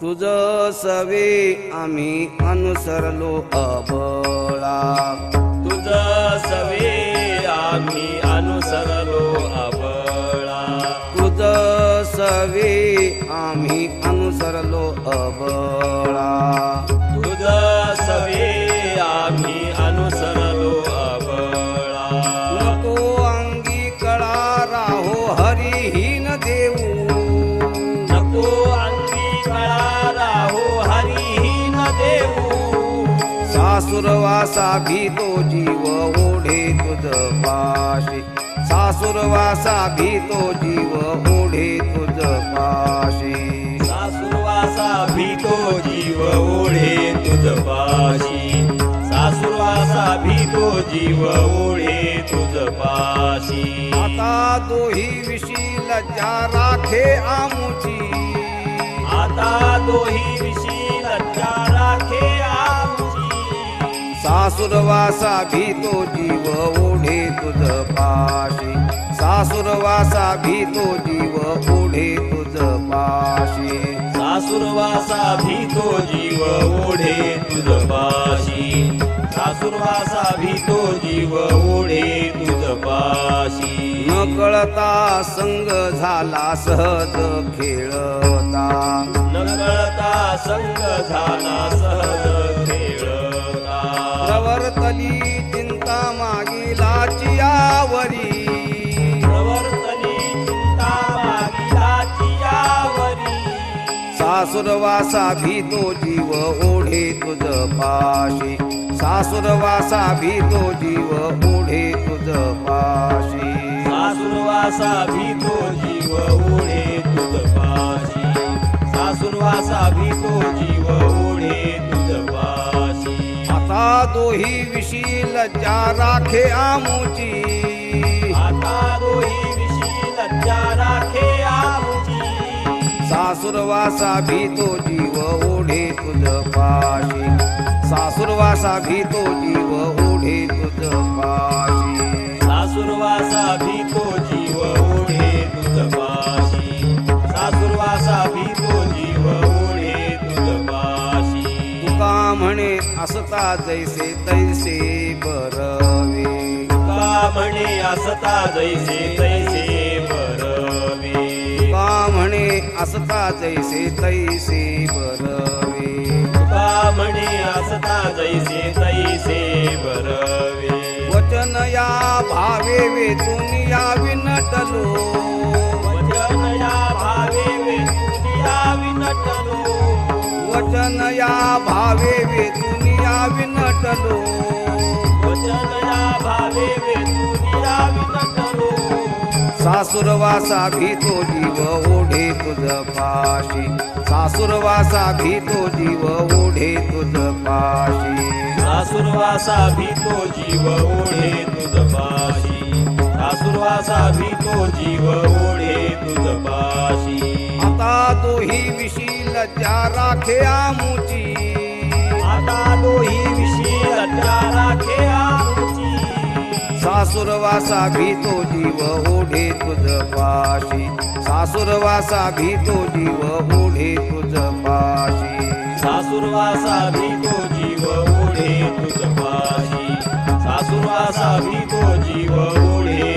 तुझ सवे आम्ही अनुसरलो अबळा. तुझ सवे आम्ही अनुसरलो अबळा. तुझ सवे आम्ही अनुसरलो अबळा. सासुरवासा भीतो जीव ओढे तुझ पाशी. सासुरवासा भीतो जीव ओढे तुझ पाशी. सासुरवासा भीतो जीव ओढे तुझ पाशी. सासुरवासा भीतो जीव ओढे तुझ पाशी. आता दोही विशी लज्जा राखे आमुची. आता दोही विशी सासुरवासा भीतो जीव ओढे तुझ पाशी. सासुरवासा भीतो जीव ओढे तुझ पाशी. सासुरवासा भीतो जीव ओढे तुझ पाशी. सासुरवासा भीतो जीव ओढे तुझ पाशी. न कळता संग झाला सहज खेळता. न कळता संग झाला सहज खेळता. प्रवर्तली चिंता मागिलाची यावरी प्रवर्तनी चिंता मागिलाची यावरी सासुरवासा भीतो जीव ओढे तुझ पाशी. सासुरवासा भीतो जीव ओढे तुझ पाशी. सासुरवासा भीतो जीव ओढे तुझ पाशी. सासुरवासा भीतो जीव दोही विशी लज्जा राखे आमुची. आता दोही विशी लज्जा राखे आमची. सासुरवासा भीतो जीव ओढे तुझ पाशी. सासुरवासा भीतो जीव ओढे तुझ पाशी. सासुरवासा भीतो असता जैसे तैसे बरवे का म्हणे असता जैसे तैसे बरवे तुका म्हणे असता जैसे तैसे बरवे का म्हणे असता जैसे तैसे बरवे वचन या भावे वेचून यावी नटलो वचन या भावे वेचुनिया विनटलो। वचन या भावे वेचून यावी नटलो वचन या भावे सासुरवासा भीतो जीव ओढे तुझ पाशी सासुरवासा भीतो जीव ओढे तुझ पाशी। सासुरवासा भीतो जीव ओढे तुझ पाशी सासुरवासा भीतो जीव ओढे तुझ पाशी। आता दोही विशी लज्जा राखे आमुची आता राखे आमची सासुरवासा भीतो जीव ओढे तुझ पाशी. सासुरवासा भीतो जीव ओढे तुझ पाशी. सासुरवासा भीतो जीव ओढे तुझ पाशी. सासुरवासा भीतो जीव ओढे